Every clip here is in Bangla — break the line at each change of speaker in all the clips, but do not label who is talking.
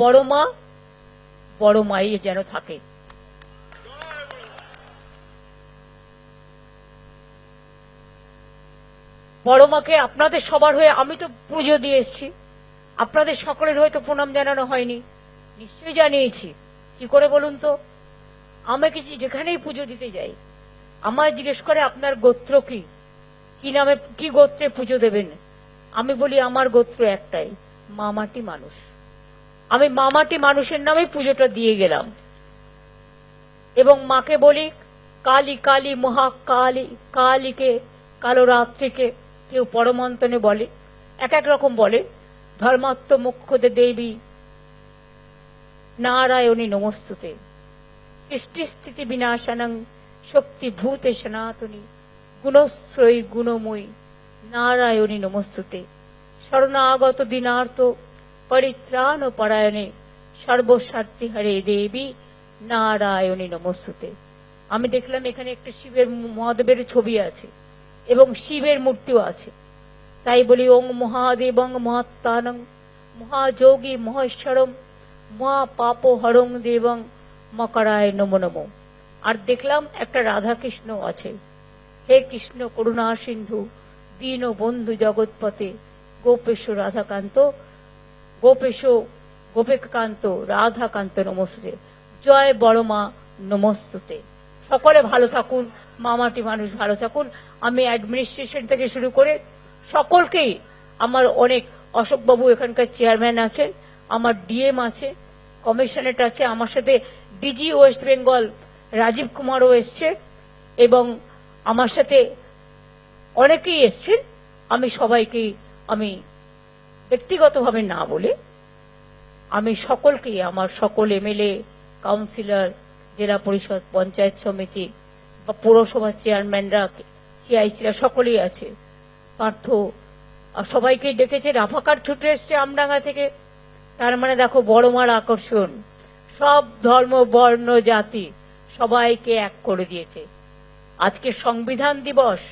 বড় মা, বড় মাই যেন থাকে। বড় মাকে আপনাদের সবার হয়ে আমি তো পুজো দিয়ে এসেছি। আপনাদের সকলের হয়তো প্রণাম জানানো হয়নি। নিশ্চয়ই জানিয়েছি। কি করে বলুন তো? আমাকে যেখানেই পুজো দিতে যাই, আমায় জিজ্ঞেস করে আপনার গোত্র কি? কি নামে, কি গোত্রে পুজো দেবেন? আমি বলি, আমার গোত্র একটাই মামাটি মানুষ। আমি মামাটি মানুষের নামে পুজোটা দিয়ে গেলাম। এবং মাকে বলি, কালী কালী মহাকালী কালীকে, কালো রাত্রিকে, কেউ পরমন্তনে বলে। এক এক রকম বলে, ধর্মাত্ম মুখ্যদে দেবী নারায়ণী নমস্তুতে সৃষ্টিস্থিতি বিনাশানং শক্তি ভূতে সনাতনী, গুণশ্রয়ী গুণময়ী নারায়ণী নমস্তুতে, শরণাগত দিনার্থ পরিত্রাণ ও পরায়ণে সর্বস্বার্থী হরে দেবী নারায়ণী নমস্তুতে। আমি দেখলাম এখানে একটা শিবের মহাদেবের ছবি আছে এবং শিবের মূর্তিও আছে। তাই বলি, ওং মহাদেবং মহাত্মানং মহাযোগী মহেশ্বরম মহা পাপ হরং দেবং মকরায় নমো নমো। আর দেখলাম একটা রাধা কৃষ্ণ আছে। হে কৃষ্ণ করুণা সিন্ধু দীন বন্ধু জগৎপতে গোপেশ রাধাকান্ত গোপেশ গোপেকান্ত রাধাকান্ত নমস্তে। জয় বড় মা নমস্তুতে। সকলে ভালো থাকুন, মামাটি মানুষ ভালো থাকুন। আমি অ্যাডমিনিস্ট্রেশন থেকে শুরু করে সকলকেই আমার অনেক অশোকবাবু এখানকার চেয়ারম্যান আছেন, আমার ডিএম আছে কমিশনারেট আছে, আমার সাথে ডিজি ওয়েস্ট বেঙ্গল রাজীব কুমারও এসছে এবং আমার সাথে অনেকেই এসছেন। আমি সবাইকেই আমি ব্যক্তিগতভাবে না বলে আমি সকলকে, আমার সকল এমএলএ কাউন্সিলর জেলা পরিষদ, পঞ্চায়েত সমিতি বা পৌরসভার চেয়ারম্যানরা সিআইসিরা সকলেই আছে। পার্থ সবাইকে ডেকেছে, রাফাকার ছুটে এসছে আমডাঙ্গা থেকে। তার মানে দেখো, বড় মার আকর্ষণ। সব ধর্ম, বর্ণ, জাতি সবাইকে এক করে দিয়েছে। আজকে সংবিধান দিবস,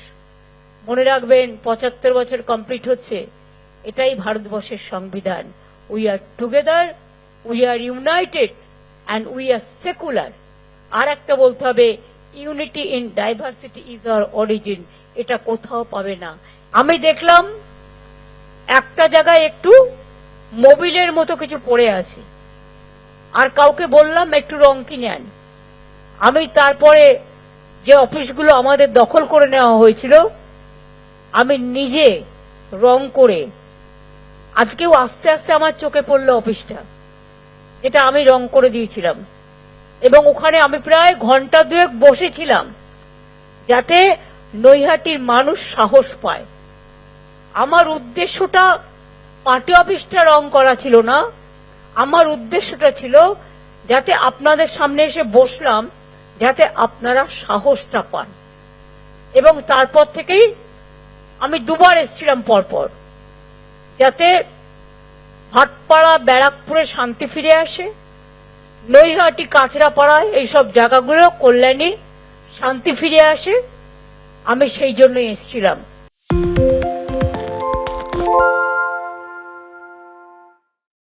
মনে রাখবেন, পঁচাত্তর বছর কমপ্লিট হচ্ছে। এটাই ভারতবর্ষের সংবিধান। We are together we are united and we are secular আর একটা বলতে হবে unity in diversity is our origin এটা কোথাও পাবে না। আমি দেখলাম, একটা জায়গায় একটু মোবিলের মতো কিছু পড়ে আছে। আর কাউকে বললাম, একটু রং কিনে আন। আমি তারপরে যে অফিসগুলো আমাদের দখল করে নেওয়া হয়েছিল, আমি নিজে রং করে আজকেও আস্তে আস্তে আমার চোখে পড়ল অফিসটা। যেটা আমি রং করে দিয়েছিলাম। এবং ওখানে আমি প্রায় ঘণ্টা দুয়েক বসেছিলাম, যাতে নৈহাটির মানুষ সাহস পায়। আমার উদ্দেশ্যটা পার্টি অফিসটা রং করা ছিল না। আমার উদ্দেশ্যটা ছিল যাতে আপনাদের সামনে এসে বসলাম, যাতে আপনারা সাহসটা পান। এবং তারপর থেকেই আমি দুবার এসেছিলাম পরপর। যাতে ভাটপাড়া, ব্যারাকপুরে শান্তি ফিরে আসে, নৈহাটি, কাঁচরাপাড়ায় এইসব জায়গাগুলো কল্যাণী শান্তি ফিরে আসে। আমি সেই জন্যই এসেছিলাম।